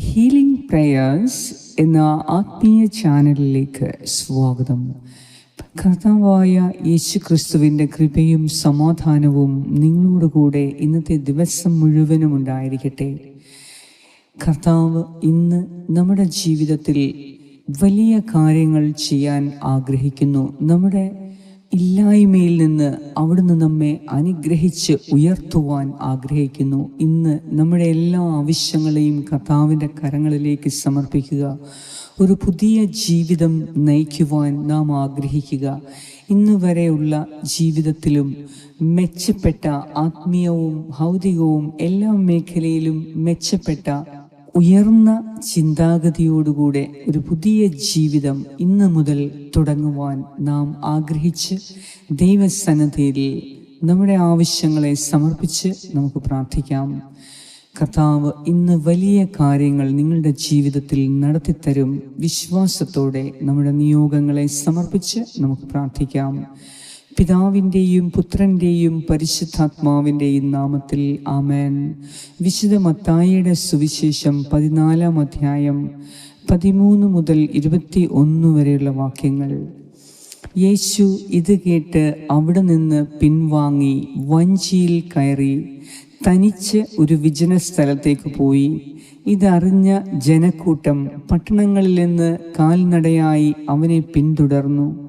Healing prayers എന്ന ആത്മീയ ചാനലിലേക്ക് സ്വാഗതം. കർത്താവായ യേശു ക്രിസ്തുവിന്റെ കൃപയും സമാധാനവും നിങ്ങളോട് കൂടെ ഇന്നത്തെ ദിവസം മുഴുവനും ഉണ്ടായിരിക്കട്ടെ. കർത്താവ് ഇന്ന് നമ്മുടെ ജീവിതത്തിൽ വലിയ കാര്യങ്ങൾ ചെയ്യാൻ ആഗ്രഹിക്കുന്നു. നമ്മുടെ ഇല്ലായ്മയിൽ നിന്ന് അവിടുന്ന് നമ്മെ അനുഗ്രഹിച്ച് ഉയർത്തുവാൻ ആഗ്രഹിക്കുന്നു. ഇന്ന് നമ്മുടെ എല്ലാ ആവശ്യങ്ങളെയും കർത്താവിന്റെ കരങ്ങളിലേക്ക് സമർപ്പിക്കുക. ഒരു പുതിയ ജീവിതം നയിക്കുവാൻ നാം ആഗ്രഹിക്കുക. ഇന്ന് വരെയുള്ള ജീവിതത്തിലും മെച്ചപ്പെട്ട ആത്മീയവും ഭൗതികവും എല്ലാ മേഖലയിലും മെച്ചപ്പെട്ട ഉയർന്ന ചിന്താഗതിയോടുകൂടെ ഒരു പുതിയ ജീവിതം ഇന്ന് മുതൽ തുടങ്ങുവാൻ നാം ആഗ്രഹിച്ച് ദൈവസന്നദ്ധയിൽ നമ്മുടെ ആവശ്യങ്ങളെ സമർപ്പിച്ച് നമുക്ക് പ്രാർത്ഥിക്കാം. കർത്താവ് ഇന്ന് വലിയ കാര്യങ്ങൾ നിങ്ങളുടെ ജീവിതത്തിൽ നടത്തിത്തരും. വിശ്വാസത്തോടെ നമ്മുടെ നിയോഗങ്ങളെ സമർപ്പിച്ച് നമുക്ക് പ്രാർത്ഥിക്കാം. പിതാവിന്റെയും പുത്രന്റെയും പരിശുദ്ധാത്മാവിന്റെയും നാമത്തിൽ ആമേൻ. വിശുദ്ധ മത്തായിയുടെ സുവിശേഷം പതിനാലാം അധ്യായം പതിമൂന്ന് മുതൽ ഇരുപത്തി ഒന്ന് വരെയുള്ള വാക്യങ്ങൾ. യേശു ഇത് കേട്ട് അവിടെ നിന്ന് പിൻവാങ്ങി വഞ്ചിയിൽ കയറി തനിച്ച് ഒരു വിജന സ്ഥലത്തേക്ക് പോയി. ഇതറിഞ്ഞ ജനക്കൂട്ടം പട്ടണങ്ങളിൽ നിന്ന് കാൽനടയായി അവനെ പിന്തുടർന്നു.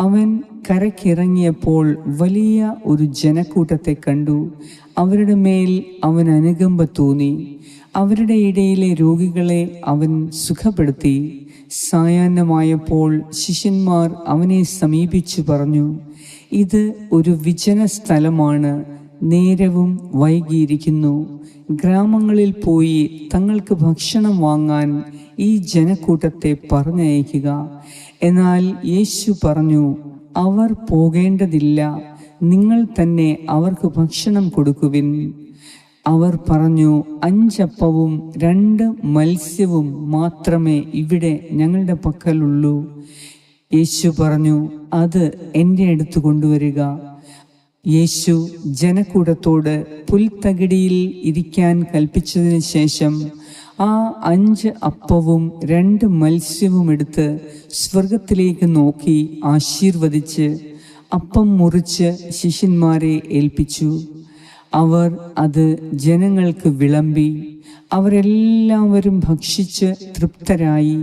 അവൻ കരക്കിറങ്ങിയപ്പോൾ വലിയ ഒരു ജനക്കൂട്ടത്തെ കണ്ടു. അവരുടെ മേൽ അവൻ അനുകമ്പ തോന്നി. അവരുടെ ഇടയിലെ രോഗികളെ അവൻ സുഖപ്പെടുത്തി. സായാഹ്നമായപ്പോൾ ശിഷ്യന്മാർ അവനെ സമീപിച്ചു പറഞ്ഞു ഇത് ഒരു വിജന സ്ഥലമാണ്. നേരവും വൈകിയിരിക്കുന്നു. ഗ്രാമങ്ങളിൽ പോയി തങ്ങൾക്ക് ഭക്ഷണം വാങ്ങാൻ ഈ ജനക്കൂട്ടത്തെ പറഞ്ഞയക്കുക. എന്നാൽ യേശു പറഞ്ഞു അവർ പോകേണ്ടതില്ല. നിങ്ങൾ തന്നെ അവർക്ക് ഭക്ഷണം കൊടുക്കുവിൻ. അവർ പറഞ്ഞു അഞ്ചപ്പവും രണ്ട് മത്സ്യവും മാത്രമേ ഇവിടെ ഞങ്ങളുടെ പക്കലുള്ളൂ. യേശു പറഞ്ഞു അത് എന്റെ അടുത്ത് കൊണ്ടുവരിക. യേശു ജനക്കൂടത്തോട് പുൽത്തകിടിയിൽ ഇരിക്കാൻ കൽപ്പിച്ചതിന് ശേഷം ആ അഞ്ച് അപ്പവും രണ്ട് മത്സ്യവും എടുത്ത് സ്വർഗത്തിലേക്ക് നോക്കി ആശീർവദിച്ച് അപ്പം മുറിച്ച് ശിഷ്യന്മാരെ ഏൽപ്പിച്ചു. അവർ അത് ജനങ്ങൾക്ക് വിളമ്പി അവരെല്ലാവരും ഭക്ഷിച്ച് തൃപ്തരായി.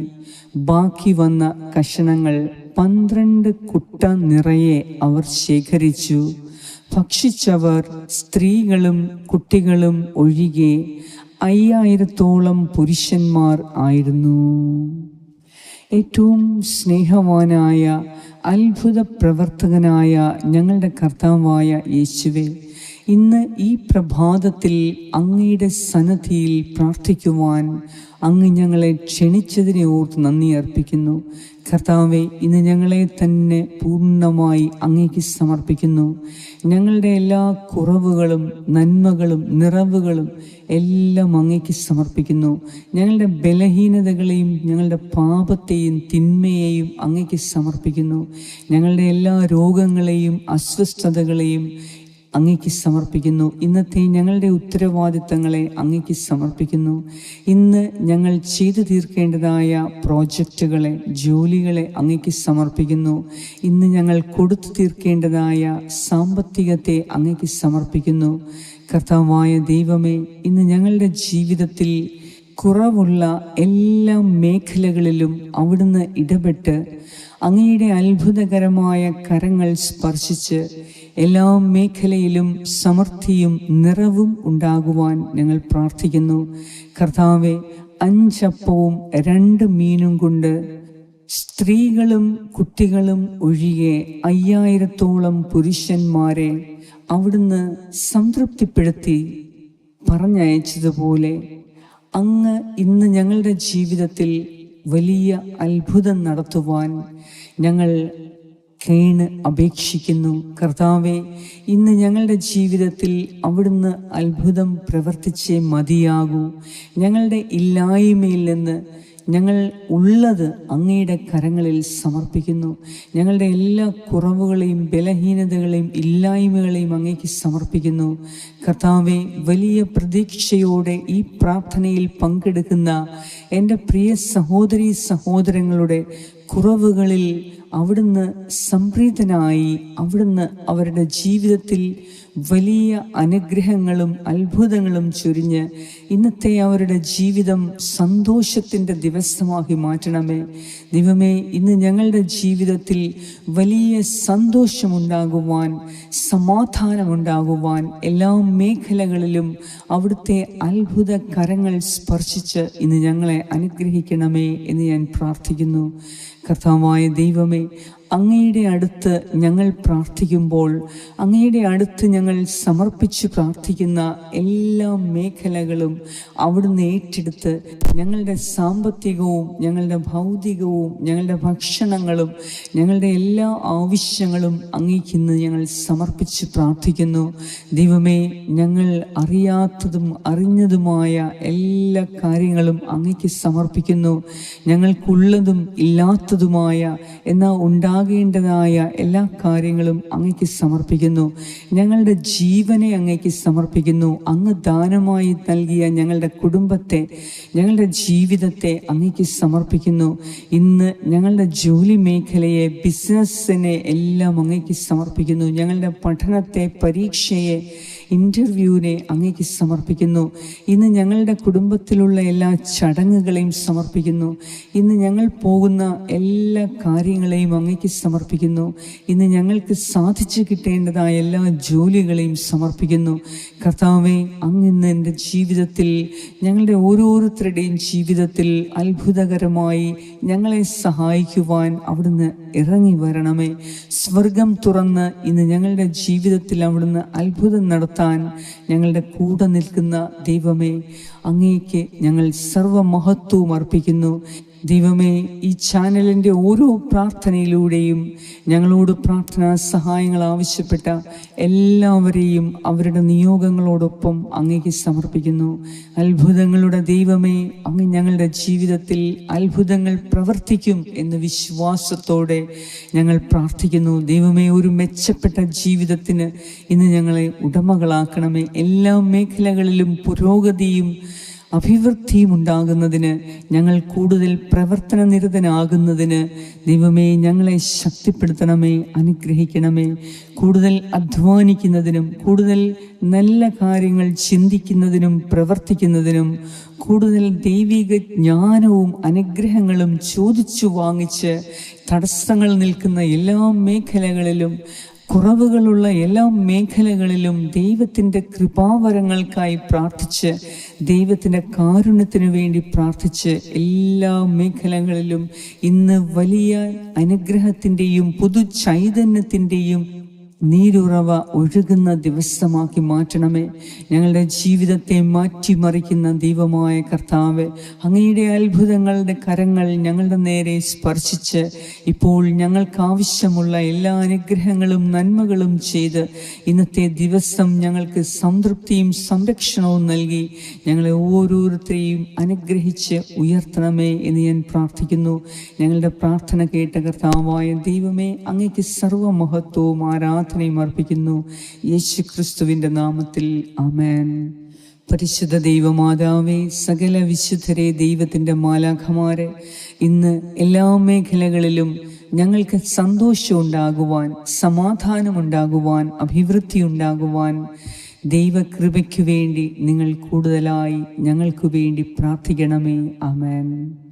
ബാക്കി വന്ന കഷണങ്ങൾ പന്ത്രണ്ട് കുട്ട നിറയെ അവർ ശേഖരിച്ചു. ഭക്ഷിച്ചവർ സ്ത്രീകളും കുട്ടികളും ഒഴികെ അയ്യായിരത്തോളം പുരുഷന്മാർ ആയിരുന്നു. ഏറ്റവും സ്നേഹവാനായ അത്ഭുത പ്രവർത്തകനായ ഞങ്ങളുടെ കർത്താവായ യേശുവെ ഇന്ന് ഈ പ്രഭാതത്തിൽ അങ്ങയുടെ സന്നദ്ധിയിൽ പ്രാർത്ഥിക്കുവാൻ അങ്ങ് ഞങ്ങളെ ക്ഷണിച്ചതിനെ ഓർത്ത് നന്ദി അർപ്പിക്കുന്നു. കർത്താവെ ഇന്ന് ഞങ്ങളെ തന്നെ പൂർണമായി അങ്ങേക്ക് സമർപ്പിക്കുന്നു. ഞങ്ങളുടെ എല്ലാ കുറവുകളും നന്മകളും നിറവുകളും എല്ലാം അങ്ങേക്ക് സമർപ്പിക്കുന്നു. ഞങ്ങളുടെ ബലഹീനതകളെയും ഞങ്ങളുടെ പാപത്തെയും തിന്മയെയും അങ്ങേക്ക് സമർപ്പിക്കുന്നു. ഞങ്ങളുടെ എല്ലാ രോഗങ്ങളെയും അസ്വസ്ഥതകളെയും അങ്ങേക്ക് സമർപ്പിക്കുന്നു. ഇന്നത്തെ ഞങ്ങളുടെ ഉത്തരവാദിത്തങ്ങളെ അങ്ങേക്ക് സമർപ്പിക്കുന്നു. ഇന്ന് ഞങ്ങൾ ചെയ്തു തീർക്കേണ്ടതായ പ്രോജക്റ്റുകളെ ജോലികളെ അങ്ങേക്ക് സമർപ്പിക്കുന്നു. ഇന്ന് ഞങ്ങൾ കൊടുത്തു തീർക്കേണ്ടതായ സാമ്പത്തികത്തെ അങ്ങേക്ക് സമർപ്പിക്കുന്നു. കർത്താവായ ദൈവമേ ഇന്ന് ഞങ്ങളുടെ ജീവിതത്തിൽ കുറവുള്ള എല്ലാ മേഖലകളിലും അവിടുന്ന് ഇടപെട്ട് അങ്ങയുടെ അത്ഭുതകരമായ കരങ്ങൾ സ്പർശിച്ച് എല്ലാ മേഖലയിലും സമൃദ്ധിയും നിറവും ഉണ്ടാകുവാൻ ഞങ്ങൾ പ്രാർത്ഥിക്കുന്നു. കർത്താവെ അഞ്ചപ്പവും രണ്ട് മീനും കൊണ്ട് സ്ത്രീകളും കുട്ടികളും ഒഴികെ അയ്യായിരത്തോളം പുരുഷന്മാരെ അവിടുന്ന് സംതൃപ്തിപ്പെടുത്തി പറഞ്ഞയച്ചതുപോലെ അങ്ങ് ഇന്ന് ഞങ്ങളുടെ ജീവിതത്തിൽ വലിയ അത്ഭുതം നടത്തുവാൻ ഞങ്ങൾ കേണ് അപേക്ഷിക്കുന്നു. കർത്താവെ ഇന്ന് ഞങ്ങളുടെ ജീവിതത്തിൽ അവിടുന്ന് അത്ഭുതം പ്രവർത്തിച്ചേ മതിയാകൂ. ഞങ്ങളുടെ ഇല്ലായ്മയിൽ നിന്ന് ഞങ്ങൾ ഉള്ളത് അങ്ങയുടെ കരങ്ങളിൽ സമർപ്പിക്കുന്നു. ഞങ്ങളുടെ എല്ലാ കുറവുകളെയും ബലഹീനതകളെയും ഇല്ലായ്മകളെയും അങ്ങേക്ക് സമർപ്പിക്കുന്നു. കർത്താവെ വലിയ പ്രതീക്ഷയോടെ ഈ പ്രാർത്ഥനയിൽ പങ്കെടുക്കുന്ന എന്റെ പ്രിയ സഹോദരി സഹോദരങ്ങളുടെ കുറവുകളിൽ അവിടുന്ന് സംപ്രീതനായി അവിടുന്ന് അവരുടെ ജീവിതത്തിൽ വലിയ അനുഗ്രഹങ്ങളും അത്ഭുതങ്ങളും ചൊരിഞ്ഞ് ഇന്നത്തെ അവരുടെ ജീവിതം സന്തോഷത്തിന്റെ ദിവസമാക്കി മാറ്റണമേ. ദൈവമേ ഇന്ന് ഞങ്ങളുടെ ജീവിതത്തിൽ വലിയ സന്തോഷമുണ്ടാകുവാൻ സമാധാനമുണ്ടാകുവാൻ എല്ലാ മേഖലകളിലും അവിടുത്തെ അത്ഭുത കരങ്ങൾ സ്പർശിച്ച് ഇന്ന് ഞങ്ങളെ അനുഗ്രഹിക്കണമേ എന്ന് ഞാൻ പ്രാർത്ഥിക്കുന്നു. കർത്താവായ ദൈവമേ അങ്ങയുടെ അടുത്ത് ഞങ്ങൾ പ്രാർത്ഥിക്കുമ്പോൾ അങ്ങയുടെ അടുത്ത് ഞങ്ങൾ സമർപ്പിച്ച് പ്രാർത്ഥിക്കുന്ന എല്ലാ മേഖലകളും അവിടുന്ന് ഏറ്റെടുത്ത് ഞങ്ങളുടെ സാമ്പത്തികവും ഞങ്ങളുടെ ഭൗതികവും ഞങ്ങളുടെ ഭക്ഷണങ്ങളും ഞങ്ങളുടെ എല്ലാ ആവശ്യങ്ങളും അങ്ങേക്കിന്ന് ഞങ്ങൾ സമർപ്പിച്ച് പ്രാർത്ഥിക്കുന്നു. ദൈവമേ ഞങ്ങൾ അറിയാത്തതും അറിഞ്ഞതുമായ എല്ലാ കാര്യങ്ങളും അങ്ങേക്ക് സമർപ്പിക്കുന്നു. ഞങ്ങൾക്കുള്ളതും ഇല്ലാത്തതുമായ എന്നാൽ ഉണ്ടാകേണ്ടതായ എല്ലാ കാര്യങ്ങളും അങ്ങേക്ക് സമർപ്പിക്കുന്നു. ഞങ്ങളുടെ ജീവനെ അങ്ങേക്ക് സമർപ്പിക്കുന്നു. അങ്ങ് ദാനമായി നൽകിയ ഞങ്ങളുടെ കുടുംബത്തെ ഞങ്ങളുടെ ജീവിതത്തെ അങ്ങേക്ക് സമർപ്പിക്കുന്നു. ഇന്ന് ഞങ്ങളുടെ ജോലി മേഖലയെ ബിസിനസ്സിനെ എല്ലാം അങ്ങേക്ക് സമർപ്പിക്കുന്നു. ഞങ്ങളുടെ പഠനത്തെ പരീക്ഷയെ ഇന്റർവ്യൂവിനെ അങ്ങേക്ക് സമർപ്പിക്കുന്നു. ഇന്ന് ഞങ്ങളുടെ കുടുംബത്തിലുള്ള എല്ലാ ചടങ്ങുകളെയും സമർപ്പിക്കുന്നു. ഇന്ന് ഞങ്ങൾ പോകുന്ന എല്ലാ കാര്യങ്ങളെയും അങ്ങേക്ക് സമർപ്പിക്കുന്നു. ഇന്ന് ഞങ്ങൾക്ക് സാധിച്ചു കിട്ടേണ്ടതായ എല്ലാ ജോലികളെയും സമർപ്പിക്കുന്നു. കർത്താവെ അങ്ങിന്ന് എന്റെ ജീവിതത്തിൽ ഞങ്ങളുടെ ഓരോരുത്തരുടെയും ജീവിതത്തിൽ അത്ഭുതകരമായി ഞങ്ങളെ സഹായിക്കുവാൻ അവിടുന്ന് ഇറങ്ങി വരണമേ. സ്വർഗം തുറന്ന് ഇന്ന് ഞങ്ങളുടെ ജീവിതത്തിൽ അവിടുന്ന് അത്ഭുതം നടത്താൻ ഞങ്ങളുടെ കൂടെ നിൽക്കുന്ന ദൈവമേ അങ്ങേക്ക് ഞങ്ങൾ സർവമഹത്വവും അർപ്പിക്കുന്നു. ദൈവമേ ഈ ചാനലിന്റെ ഓരോ പ്രാർത്ഥനയിലൂടെയും ഞങ്ങളോട് പ്രാർത്ഥനാ സഹായങ്ങൾ ആവശ്യപ്പെട്ട എല്ലാവരെയും അവരുടെ നിയോഗങ്ങളോടൊപ്പം അങ്ങേക്ക് സമർപ്പിക്കുന്നു. അത്ഭുതങ്ങളുടെ ദൈവമേ അങ്ങ് ഞങ്ങളുടെ ജീവിതത്തിൽ അത്ഭുതങ്ങൾ പ്രവർത്തിക്കും എന്ന വിശ്വാസത്തോടെ ഞങ്ങൾ പ്രാർത്ഥിക്കുന്നു. ദൈവമേ ഒരു മെച്ചപ്പെട്ട ജീവിതത്തിന് ഇന്ന് ഞങ്ങളെ ഉടമകളാക്കണമേ. എല്ലാ മേഖലകളിലും പുരോഗതിയും അഭിവൃദ്ധിയും ഉണ്ടാകുന്നതിന് ഞങ്ങൾ കൂടുതൽ പ്രവർത്തന നിരതനാകുന്നതിന് ദൈവമേ ഞങ്ങളെ ശക്തിപ്പെടുത്തണമേ അനുഗ്രഹിക്കണമേ. കൂടുതൽ അധ്വാനിക്കുന്നതിനും കൂടുതൽ നല്ല കാര്യങ്ങൾ ചിന്തിക്കുന്നതിനും പ്രവർത്തിക്കുന്നതിനും കൂടുതൽ ദൈവിക ജ്ഞാനവും അനുഗ്രഹങ്ങളും ചോദിച്ചു വാങ്ങിച്ച് തടസ്സങ്ങൾ നിൽക്കുന്ന എല്ലാ മേഖലകളിലും കുറവുകളുള്ള എല്ലാ മേഖലകളിലും ദൈവത്തിന്റെ കൃപാവരങ്ങൾക്കായി പ്രാർത്ഥിച്ച് ദൈവത്തിന്റെ കാരുണ്യത്തിന് വേണ്ടി പ്രാർത്ഥിച്ച് എല്ലാ മേഖലകളിലും ഇന്ന് വലിയ അനുഗ്രഹത്തിന്റെയും പുതു ചൈതന്യത്തിന്റെയും നീരുറവ ഒഴുകുന്ന ദിവസമാക്കി മാറ്റണമേ. ഞങ്ങളുടെ ജീവിതത്തെ മാറ്റിമറിക്കുന്ന ദൈവമായ കർത്താവ് അങ്ങയുടെ അത്ഭുതങ്ങളുടെ കരങ്ങൾ ഞങ്ങളുടെ നേരെ സ്പർശിച്ച് ഇപ്പോൾ ഞങ്ങൾക്ക് ആവശ്യമുള്ള എല്ലാ അനുഗ്രഹങ്ങളും നന്മകളും ചെയ്ത് ഇന്നത്തെ ദിവസം ഞങ്ങൾക്ക് സംതൃപ്തിയും സംരക്ഷണവും നൽകി ഞങ്ങളെ ഓരോരുത്തരെയും അനുഗ്രഹിച്ച് ഉയർത്തണമേ എന്ന് ഞാൻ പ്രാർത്ഥിക്കുന്നു. ഞങ്ങളുടെ പ്രാർത്ഥന കേട്ട കർത്താവായ ദൈവമേ അങ്ങയ്ക്ക് സർവമഹത്വവും ആരാധനയും അർപ്പിക്കുന്നു. യേശു ക്രിസ്തുവിന്റെ നാമത്തിൽ അമേൻ പരിശുദ്ധ ദൈവമാതാവേ സകല വിശുദ്ധരെ ദൈവത്തിന്റെ മാലാഖമാരെ ഇന്ന് എല്ലാ മേഖലകളിലും ഞങ്ങൾക്ക് സന്തോഷം ഉണ്ടാകുവാൻ സമാധാനമുണ്ടാകുവാൻ അഭിവൃദ്ധി ഉണ്ടാകുവാൻ ദൈവകൃപയ്ക്കു വേണ്ടി നിങ്ങൾ കൂടുതലായി ഞങ്ങൾക്കു വേണ്ടി പ്രാർത്ഥിക്കണമേ. ആമേൻ.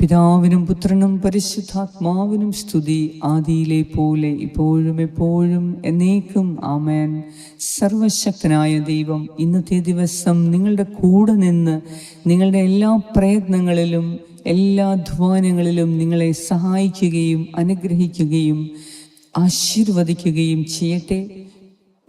പിതാവിനും പുത്രനും പരിശുദ്ധാത്മാവിനും സ്തുതി ആദിയിലെ പോലെ ഇപ്പോഴും എപ്പോഴും എന്നേക്കും. ആമേൻ. സർവശക്തനായ ദൈവം ഇന്നത്തെ ദിവസം നിങ്ങളുടെ കൂടെ നിന്ന് നിങ്ങളുടെ എല്ലാ പ്രയത്നങ്ങളിലും എല്ലാ അധ്വാനങ്ങളിലും നിങ്ങളെ സഹായിക്കുകയും അനുഗ്രഹിക്കുകയും ആശീർവദിക്കുകയും ചെയ്യട്ടെ.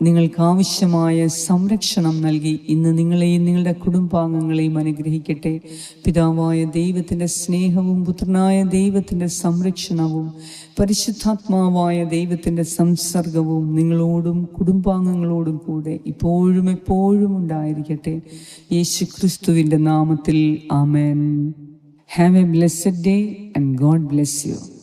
നിങ്ങൾക്ക് ആവശ്യമായ സംരക്ഷണം നൽകി ഇന്ന് നിങ്ങളെയും നിങ്ങളുടെ കുടുംബാംഗങ്ങളെയും അനുഗ്രഹിക്കട്ടെ. പിതാവായ ദൈവത്തിന്റെ സ്നേഹവും പുത്രനായ ദൈവത്തിന്റെ സംരക്ഷണവും പരിശുദ്ധാത്മാവായ ദൈവത്തിന്റെ സംസർഗവും നിങ്ങളോടും കുടുംബാംഗങ്ങളോടും കൂടെ ഇപ്പോഴും എപ്പോഴും ഉണ്ടായിരിക്കട്ടെ. യേശു ക്രിസ്തുവിന്റെ നാമത്തിൽ ആമേൻ. Have a blessed day and God bless you